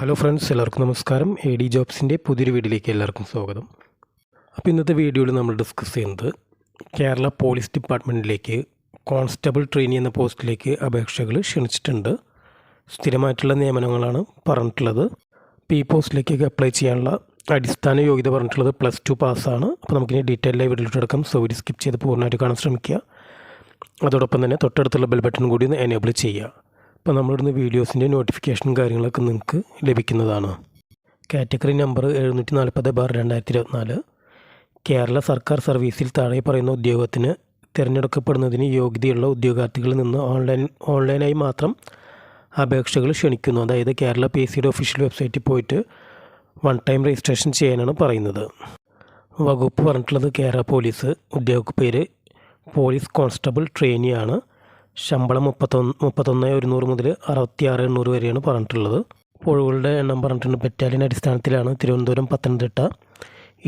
Hello friends എല്ലാവർക്കും നമസ്കാരം. A D ജോബ്സിന്റെ പുതിയൊരു വീഡിയോയിലേക്ക് എല്ലാവർക്കും സ്വാഗതം. അപ്പോൾ ഇന്നത്തെ വീഡിയോയിൽ നമ്മൾ ഡിസ്കസ് ചെയ്യുന്നത് കേരള പോലീസ് ഡിപ്പാർട്ട്മെന്റിലേക്ക് കോൺസ്റ്റബിൾ ട്രെയിനി എന്ന പോസ്റ്റിലേക്ക് അപേക്ഷകൾ ക്ഷണിച്ചിട്ടുണ്ട്. സ്ഥിരമായിട്ടുള്ള നിയമനങ്ങളാണ് പറഞ്ഞിട്ടുള്ളത്. അപ്പോൾ ഈ പോസ്റ്റിലേക്കൊക്കെ അപ്ലൈ ചെയ്യാനുള്ള അടിസ്ഥാന യോഗ്യത പറഞ്ഞിട്ടുള്ളത് പ്ലസ് ടു പാസ്സാണ് അപ്പോൾ നമുക്കിനി ഡീറ്റെയിൽ ആയി വീഡിയോയിലെടുക്കാം സൗകര്യം സ്കിപ്പ് ചെയ്ത് പൂർണമായിട്ട് കാണാൻ ശ്രമിക്കുക. അതോടൊപ്പം തന്നെ തൊട്ടടുത്തുള്ള ബെൽ ബട്ടൺ കൂടി ഒന്ന് എനേബിൾ ചെയ്യുക. അപ്പോൾ നമ്മളിടുന്ന വീഡിയോസിന്റെ നോട്ടിഫിക്കേഷനും കാര്യങ്ങളൊക്കെ നിങ്ങൾക്ക് ലഭിക്കുന്നതാണ്. കാറ്റഗറി നമ്പർ എഴുന്നൂറ്റി നാൽപ്പത് ബാർ രണ്ടായിരത്തി ഇരുപത്തിനാല് കേരള സർക്കാർ സർവീസിൽ താഴെ പറയുന്ന ഉദ്യോഗത്തിന് തിരഞ്ഞെടുക്കപ്പെടുന്നതിന് യോഗ്യതയുള്ള ഉദ്യോഗാർത്ഥികളിൽ നിന്ന് ഓൺലൈൻ ഓൺലൈനായി മാത്രം അപേക്ഷകൾ ക്ഷണിക്കുന്നു. അതായത് കേരള പി സിയുടെ ഒഫീഷ്യൽ വെബ്സൈറ്റിൽ പോയിട്ട് വൺ ടൈം രജിസ്ട്രേഷൻ ചെയ്യാനാണ് പറയുന്നത്. വകുപ്പ് പറഞ്ഞിട്ടുള്ളത് കേരള പോലീസ്. ഉദ്യോഗ പേര് പോലീസ് കോൺസ്റ്റബിൾ ട്രെയിനിയാണ് ശമ്പളം മുപ്പത്തൊന്ന് മുപ്പത്തൊന്ന് ഒരുന്നൂറ് മുതൽ അറുപത്തി ആറ് എണ്ണൂറ് വരെയാണ് പറഞ്ഞിട്ടുള്ളത്. ഒഴിവുകളുടെ എണ്ണം പറഞ്ഞിട്ടുണ്ട്. ബറ്റാലിയൻ അടിസ്ഥാനത്തിലാണ് തിരുവനന്തപുരം പത്തനംതിട്ട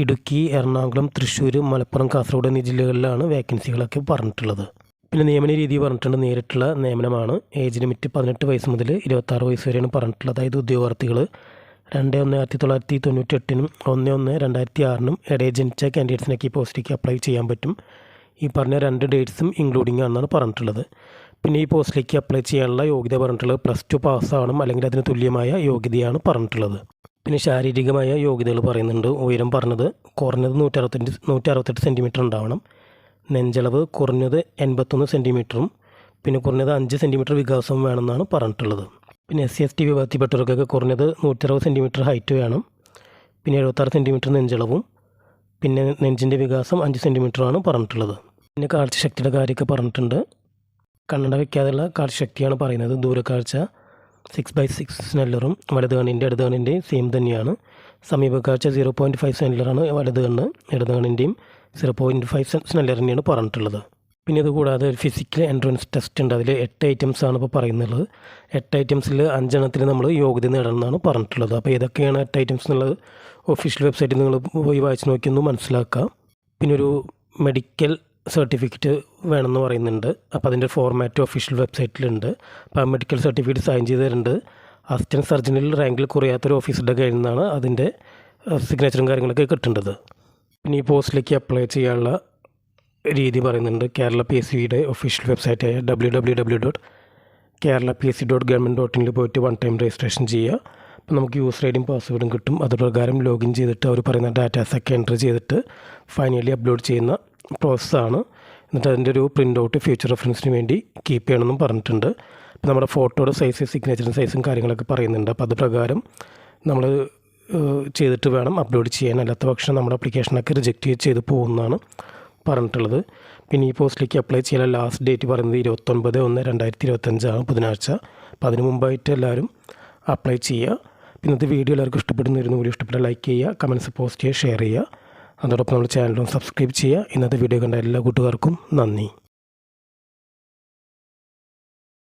ഇടുക്കി എറണാകുളം തൃശ്ശൂർ മലപ്പുറം കാസർഗോഡ് എന്നീ ജില്ലകളിലാണ് വേക്കൻസികളൊക്കെ പറഞ്ഞിട്ടുള്ളത്. പിന്നെ നിയമന രീതി പറഞ്ഞിട്ടുണ്ട്. നേരിട്ടുള്ള നിയമനമാണ്. ഏജ് ലിമിറ്റ് പതിനെട്ട് വയസ്സ് മുതൽ ഇരുപത്താറ് വയസ്സ് വരെയാണ് പറഞ്ഞിട്ടുള്ളത്. അതായത് ഉദ്യോഗാർത്ഥികൾ രണ്ട് ഒന്ന് ആയിരത്തി തൊള്ളായിരത്തി തൊണ്ണൂറ്റി എട്ടിനും ഒന്ന് ഒന്ന് രണ്ടായിരത്തി ആറിനും ഇടയിൽ ജനിച്ച കാൻഡിഡേറ്റ്സിനൊക്കെ ഈ പോസ്റ്റിലേക്ക് അപ്ലൈ ചെയ്യാൻ പറ്റും. ഈ പറഞ്ഞ രണ്ട് ഡേറ്റ്സും ഇൻക്ലൂഡിംഗ് ആണെന്നാണ് പറഞ്ഞിട്ടുള്ളത്. പിന്നെ ഈ പോസ്റ്റിലേക്ക് അപ്ലൈ ചെയ്യാനുള്ള യോഗ്യത പറഞ്ഞിട്ടുള്ളത് പ്ലസ് ടു പാസ്സാവണം അല്ലെങ്കിൽ അതിന് തുല്യമായ യോഗ്യതയാണ് പറഞ്ഞിട്ടുള്ളത്. പിന്നെ ശാരീരികമായ യോഗ്യതകൾ പറയുന്നുണ്ട്. ഉയരം പറഞ്ഞത് കുറഞ്ഞത് നൂറ്ററുപത്തഞ്ച് നൂറ്ററുപത്തെട്ട് സെന്റിമീറ്റർ ഉണ്ടാവണം. നെഞ്ചളവ് കുറഞ്ഞത് എൺപത്തൊന്ന് സെന്റിമീറ്ററും പിന്നെ കുറഞ്ഞത് അഞ്ച് സെന്റിമീറ്റർ വികാസവും വേണമെന്നാണ് പറഞ്ഞിട്ടുള്ളത്. പിന്നെ എസ് സി എസ് ടി വിഭാഗത്തിൽപ്പെട്ടവർക്കൊക്കെ കുറഞ്ഞത് നൂറ്റി അറുപത് സെന്റിമീറ്റർ ഹൈറ്റ് വേണം. പിന്നെ എഴുപത്താറ് സെന്റിമീറ്റർ നെഞ്ചളവും പിന്നെ നെഞ്ചിന്റെ വികാസം അഞ്ച് സെന്റിമീറ്ററാണ് പറഞ്ഞിട്ടുള്ളത്. പിന്നെ കാഴ്ചശക്തിയുടെ കാര്യമൊക്കെ പറഞ്ഞിട്ടുണ്ട്. കണ്ണട വയ്ക്കാതെയുള്ള കാഴ്ചശക്തിയാണ് പറയുന്നത്. ദൂരക്കാഴ്ച. സിക്സ് ബൈ സിക്സ് സ്നെല്ലറും വലത് കണ്ണിന്റെ ഇടത് കണ്ണിന്റെയും സെയിം തന്നെയാണ്. സമീപക്കാഴ്ച സീറോ പോയിന്റ് ഫൈവ് സ്നെല്ലറാണ് വലത് കണ്ണ് ഇടത് കണ്ണിന്റെയും സീറോ പോയിന്റ് ഫൈവ് സ്നെല്ലർ തന്നെയാണ് പറഞ്ഞിട്ടുള്ളത്. പിന്നെ ഇത് കൂടാതെ ഒരു ഫിസിക്കൽ എൻട്രൻസ് ടെസ്റ്റ് ഉണ്ട്. അതിൽ എട്ട് ഐറ്റംസ് ആണ് ഇപ്പോൾ പറയുന്നത്. എട്ട് ഐറ്റംസിൽ അഞ്ചെണ്ണത്തിൽ നമ്മൾ യോഗ്യത നേടണം എന്നാണ് പറഞ്ഞിട്ടുള്ളത്. അപ്പോൾ ഏതൊക്കെയാണ് എട്ട് ഐറ്റംസ് എന്നുള്ളത് ഒഫീഷ്യൽ വെബ്സൈറ്റിൽ നിങ്ങൾ പോയി വായിച്ച് നോക്കിയൊന്ന് മനസ്സിലാക്കാം. പിന്നെ ഒരു മെഡിക്കൽ സർട്ടിഫിക്കറ്റ് വേണമെന്ന് പറയുന്നുണ്ട്. അപ്പോൾ അതിന്റെ ഫോർമാറ്റ് ഒഫീഷ്യൽ വെബ്സൈറ്റിലുണ്ട് അപ്പോൾ മെഡിക്കൽ സർട്ടിഫിക്കറ്റ് സൈൻ ചെയ്ത് തരുന്നുണ്ട് അസിസ്റ്റന്റ് സർജനിൽ റാങ്കിൽ കുറയാത്തൊരു ഓഫീസറുടെ കയ്യിൽ നിന്നാണ് അതിന്റെ സിഗ്നേച്ചറും കാര്യങ്ങളൊക്കെ കിട്ടേണ്ടത്. പിന്നെ ഈ പോസ്റ്റിലേക്ക് അപ്ലൈ ചെയ്യാനുള്ള രീതി പറയുന്നുണ്ട്. കേരള പി എസ് സിയുടെ official വെബ്സൈറ്റായ W W W dot Kerala P S C dot government dot ഇനിൽ പോയിട്ട് വൺ ടൈം രജിസ്ട്രേഷൻ ചെയ്യുക. അപ്പോൾ നമുക്ക് യൂസർ ഐഡിയും പാസ്വേഡും കിട്ടും. അത് പ്രകാരം ലോഗിൻ ചെയ്തിട്ട് അവർ പറയുന്ന ഡാറ്റാസൊക്കെ എന്റർ ചെയ്തിട്ട് ഫൈനലി അപ്ലോഡ് ചെയ്യുന്ന പ്രോസസ്സാണ് എന്നിട്ട് അതിന്റെ ഒരു പ്രിന്റ് ഔട്ട് ഫ്യൂച്ചർ റെഫറൻസിന് വേണ്ടി കീപ്പ് ചെയ്യണമെന്നും പറഞ്ഞിട്ടുണ്ട്. അപ്പോൾ നമ്മുടെ ഫോട്ടോയുടെ സൈസ് സിഗ്നേച്ചറും സൈസും കാര്യങ്ങളൊക്കെ പറയുന്നുണ്ട്. അപ്പോൾ അത് പ്രകാരം നമ്മൾ ചെയ്തിട്ട് വേണം അപ്ലോഡ് ചെയ്യാൻ. അല്ലാത്ത പക്ഷം നമ്മുടെ അപ്ലിക്കേഷനൊക്കെ റിജക്റ്റ് ചെയ്ത് പോകുന്നതാണ് പറഞ്ഞിട്ടുള്ളത്. പിന്നെ ഈ പോസ്റ്റിലേക്ക് അപ്ലൈ ചെയ്യാൻ ലാസ്റ്റ് ഡേറ്റ് പറയുന്നത് ഇരുപത്തൊൻപത് ഒന്ന് രണ്ടായിരത്തി ഇരുപത്തഞ്ചാണ് ബുധനാഴ്ച. അപ്പോൾ അതിന് മുമ്പായിട്ട് എല്ലാവരും അപ്ലൈ ചെയ്യുക. ഇന്നത്തെ വീഡിയോ എല്ലാവർക്കും ഇഷ്ടപ്പെടുന്നിരുന്നു വീഡിയോ ഇഷ്ടപ്പെട്ട ലൈക്ക് ചെയ്യുക കമൻസ് പോസ്റ്റ് ചെയ്യുക ഷെയർ ചെയ്യുക. അതോടൊപ്പം നമ്മുടെ ചാനലും സബ്സ്ക്രൈബ് ചെയ്യുക. ഇന്നത്തെ വീഡിയോ കണ്ട എല്ലാ കൂട്ടുകാർക്കും നന്ദി.